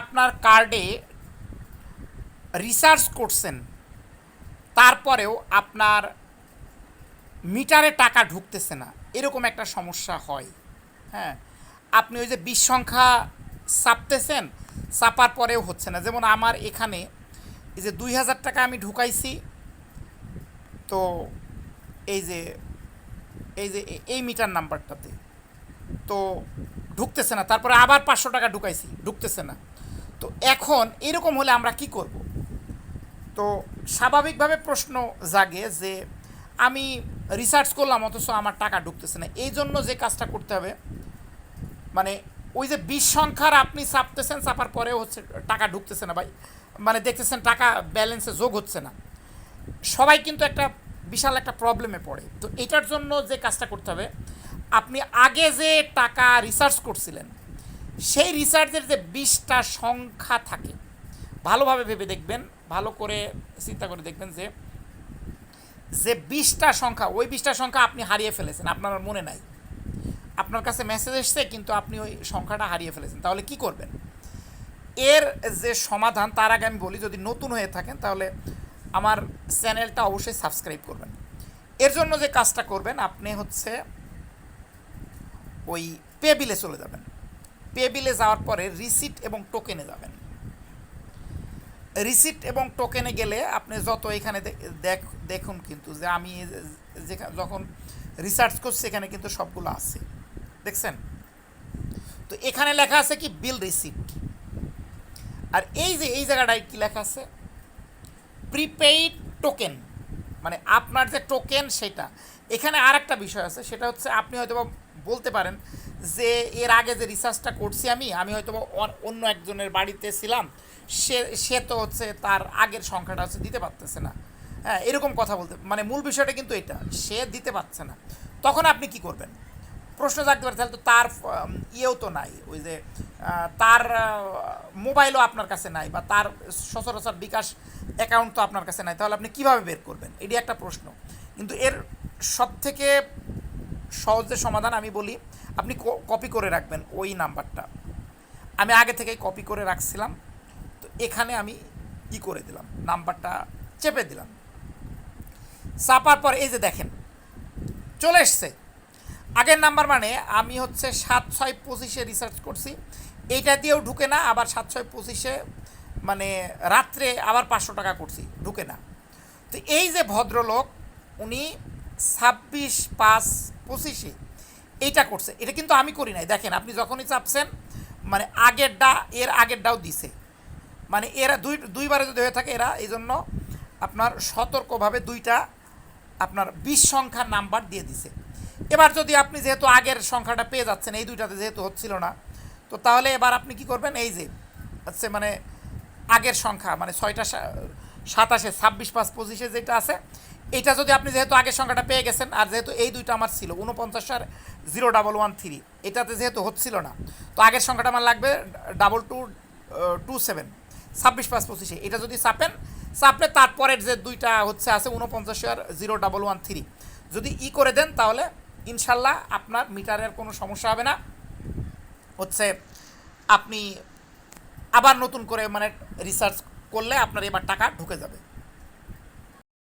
আপনার কার্ডে রিচার্জ করছেন, তারপরেও আপনার মিটারে টাকা ঢুকতেছে না। এরকম একটা সমস্যা হয়। হ্যাঁ? আপনি ওই যে বিশ সংখ্যা চাপতেছেন চাপার পরেও হচ্ছে না। যেমন আমার এখানে এই যে দুই হাজার টাকা আমি ঢুকাইছি, তো এই যে এই যে এই মিটার নাম্বারটাতে। তো ঢুকতেছে না, তারপরে আবার পাঁচশো টাকা ঢুকাইছি, ঢুকতেছে না। তো এখন এরকম হলে আমরা কি করব? তো স্বাভাবিকভাবে প্রশ্ন জাগে যে আমি রিসার্চ করলাম, অথচ আমার টাকা ঢুকতেছে না। এই জন্য যে কাজটা করতে হবে মানে ওই যে বিশ সংখ্যার আপনি চাপতেছেন, চাপার পরেও হচ্ছে টাকা ঢুকতেছে না ভাই মানে দেখতেছেন টাকা ব্যালেন্সে যোগ হচ্ছে না। সবাই কিন্তু একটা বিশাল একটা প্রবলেমে পড়ে। তো এটার জন্য যে কাজটা করতে হবে আপনি আগে যে টাকা রিসার্চ করছিলেন, সেই রিসার্চের যে বিশটা সংখ্যা থাকে। ভালোভাবে ভেবে দেখবেন, ভালো করে চিন্তা করে দেখবেন যে যে বিশটা সংখ্যা, ওই বিশটা সংখ্যা আপনি হারিয়ে ফেলেছেন, আপনার মনে নাই। আপনার কাছে মেসেজ এসছে, কিন্তু আপনি ওই সংখ্যাটা হারিয়ে ফেলেছেন। তাহলে কি করবেন? এর যে সমাধান, তার আগে আমি বলি, যদি নতুন হয়ে থাকেন, তাহলে আমার চ্যানেলটা অবশ্যই সাবস্ক্রাইব করবেন। এর জন্য যে কাজটা করবেন, আপনি হচ্ছে ওই পে বিলে চলে যাবেন। পে বিলে যাওয়ার পরে রিসিট এবং টোকেনে যাবেন। রিসিট এবং টোকেনে গেলে আপনি যত এখানে দেখ দেখুন কিন্তু যে আমি যেখানে রিসার্চ করছি এখানে কিন্তু সবগুলো আছে। দেখছেন? তো এখানে লেখা আছে কি বিল রিসিট। আর এই যে এই জায়গাটায় কি লেখা আছে? Prepaid token. মানে আপনার যে টোকেন সেটা। এখানে আর একটা বিষয় আছে, সেটা হচ্ছে আপনি হয়তো বলতে পারেন যে এর আগে যে রিসার্চটা করছি আমি আমি হয়তো অন্য একজনের বাড়িতে ছিলাম, সে সে তো হচ্ছে তার আগের সংখ্যাটা হচ্ছে দিতে পারতেছে না। হ্যাঁ এরকম কথা বলতে মানে মূল বিষয়টা কিন্তু এটা, সে দিতে পারছে না। তখন আপনি কি করবেন? প্রশ্ন জাগতে পারে, তাহলে তো তার ইয়েও তো নাই, ওই যে তার মোবাইলও আপনার কাছে নাই বা তার সচরাচর বিকাশ অ্যাকাউন্ট তো আপনার কাছে নাই, তাহলে আপনি কীভাবে বের করবেন? এটি একটা প্রশ্ন। কিন্তু এর সব থেকে সহজ সমাধান আমি বলি, আপনি কপি করে রাখবেন ওই নাম্বারটা। আমি আগে থেকেই কপি করে রাখছিলাম, তো এখানে আমি ই করে দিলাম, নাম্বারটা চেপে দিলাম। চাপার পর এই যে দেখেন, চলে এসছে। আগের নাম্বার মানে আমি হচ্ছে সাত ছয় পঁচিশে রিসার্চ করছি, এইটা দিয়েও ঢুকে না, আবার সাত ছয় পঁচিশে মানে রাত্রে আবার পাঁচশো টাকা করছি, ঢুকে না। তো এই যে ভদ্রলোক, উনি ছাব্বিশ পাঁচ পঁচিশে। এইটা করছে। এটা কিন্তু আমি করি নাই। দেখেন, আপনি যখনই চাপছেন মানে আগেরটা এর আগেরটাও দিছে। মানে এরা দুই, দুইবারে যদি হয়ে থাকে, এরা এই জন্য আপনার সতর্কভাবে দুইটা আপনার বিশ সংখ্যার নাম্বার দিয়ে দিছে। এবার যদি আপনি যেহেতু আগের সংখ্যাটা পেয়ে যাচ্ছেন, এই দুইটাতে যেহেতু হচ্ছিল না, তো তাহলে এবার আপনি কি করবেন? এই যে, হচ্ছে মানে আগের সংখ্যা মানে ছয়টা সাতাশে, ছাব্বিশ পাঁচ পঁচিশে যেটা আছে এটা যদি আপনি যেহেতু আগের সংখ্যাটা পেয়ে গেছেন, আর যেহেতু এই দুইটা আমার ছিল উনপঞ্চাশ আর জিরো ডাবল ওয়ান থ্রি, এটাতে যেহেতু হচ্ছিল না, তো আগের সংখ্যাটা আমার লাগবে ডাবল টু টু সেভেন, ছাব্বিশ পাঁচ পঁচিশে। এটা যদি চাপেন চাপলে তারপরের যে দুইটা হচ্ছে আছে উনপঞ্চাশ আর জিরো ডাবল ওয়ান থ্রি। যদি ই করে দেন তাহলে ইনশাল্লাহ আপনার মিটারের কোনো সমস্যা হবে না। হচ্ছে আপনি আবার নতুন করে মানে রিসার্চ করলে আপনার এবার টাকা ঢুকে যাবে।